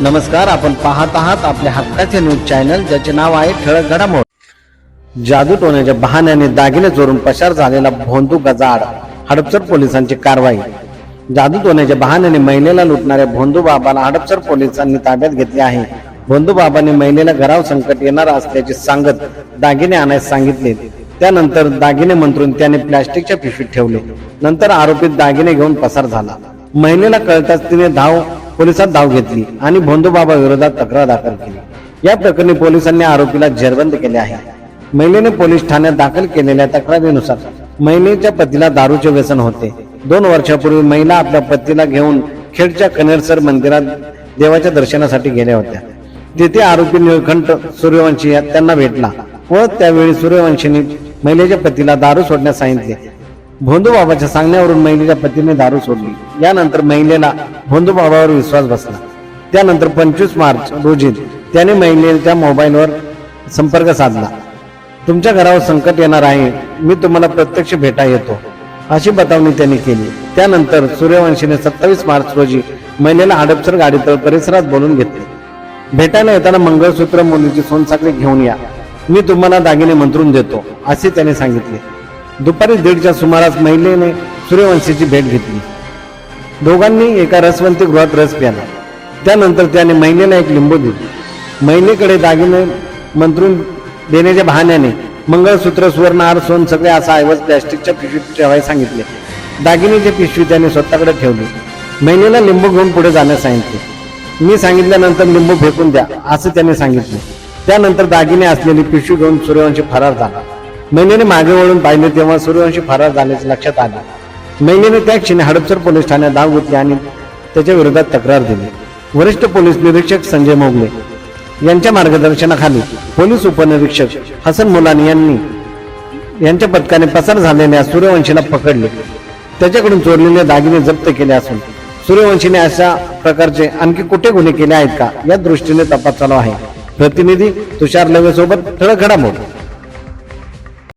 नमस्कार आपण पाहत आहात आपल्या हक्काचे न्यूज चॅनल ज्याचे नाव आहे ठळक घडामोड. जादू टोण्याच्या बहाण्याने दागिने चोरून पसार झालेला भोंदू गजाड हडपसर पोलिसांची कारवाई. जादू टोण्याच्या बहाण्याने महिलेला लुटणाऱ्या भोंदू बाबाला हडपसर पोलिसांनी ताब्यात घेतले आहे. भोंदू बाबाने महिलेला घराव संकट येणार असल्याचे सांगत दागिने आणायला सांगितले. त्यानंतर दागिने मंत्रून त्याने प्लॅस्टिकच्या पिशवीत ठेवले. नंतर आरोपीत दागिने घेऊन पसार झाला. महिलेला कळताच तिने धाव पोलिसात धाव घेतली आणि भोंदूबाबा विरोधात तक्रार दाखल केली. या प्रकरणी पोलिसांनी आरोपीला जेरबंद केले आहे. महिलेने पोलीस ठाण्यात दाखल केलेल्या तक्रारीनुसार महिलेच्या पतीला दारूचे व्यसन होते. दोन वर्षापूर्वी महिला आपल्या पतीला घेऊन खेडच्या कनेरसर मंदिरात देवाच्या दर्शनासाठी गेल्या होत्या. तिथे आरोपी निळखंठ सूर्यवंशी त्यांना भेटला व त्यावेळी सूर्यवंशीने महिलेच्या पतीला दारू सोडण्यास सांगितले. भोंदू बाबाच्या सांगण्यावरून महिलेच्या पतीने दारू सोडली. यानंतर महिलेला भोंदू बाबावर विश्वास बसला. त्यानंतर पंचवीस मार्च रोजी त्याने महिलेच्या मोबाईलवर संपर्क साधला. तुमच्या घरावर संकट येणार आहे. मी तुम्हाला प्रत्यक्ष भेटा येतो. अशी बतावणी त्यांनी केली. त्यानंतर सूर्यवंशीने सत्तावीस मार्च रोजी महिलेला हडपसर गाडीतळ परिसरात बोलून घेतले. भेटायला येताना मंगळसूत्र मुलीची सोनसाखळी घेऊन या. मी तुम्हाला दागिने मंत्रून देतो असे त्याने सांगितले. दुपारी दीडच्या सुमारास महिलेने सूर्यवंशीची भेट घेतली. दोघांनी एका रसवंती गृहात रस प्याला. त्यानंतर त्याने महिलेला एक लिंबू दिली. महिलेकडे दागिने मंत्रून देण्याच्या बहाण्याने मंगळसूत्र सुवर्णहार सोन सगळे असा ऐवज प्लॅस्टिकच्या पिशवीत ठेवायला सांगितले. दागिनेची पिशवी त्याने स्वतःकडे ठेवली. महिलेला लिंबू घेऊन पुढे जाण्यास सांगितले. मी सांगितल्यानंतर लिंबू फेकून द्या असं त्याने सांगितले. त्यानंतर दागिने असलेली पिशवी घेऊन सूर्यवंशी फरार झाला. महिलेने मागे वळून पाहिले तेव्हा सूर्यवंशी फरार झाल्याचे लक्षात आले. महिलेने त्या क्षणी हडपसर पोलीस ठाण्यात धाव घेतली आणि त्याच्या विरोधात तक्रार दिली. वरिष्ठ पोलीस निरीक्षक संजय मोगले यांच्या मार्गदर्शनाखाली पोलीस उपनिरीक्षक हसन मुलानी यांनी यांच्या पथकाने पसार झालेल्या सूर्यवंशीला पकडले. त्याच्याकडून चोरलेले दागिने जप्त केले असून सूर्यवंशीने अशा प्रकारचे आणखी कुठे गुन्हे केले आहेत का या दृष्टीने तपास चालू आहे. प्रतिनिधी तुषार लवे सोबत ठळक घडामोड.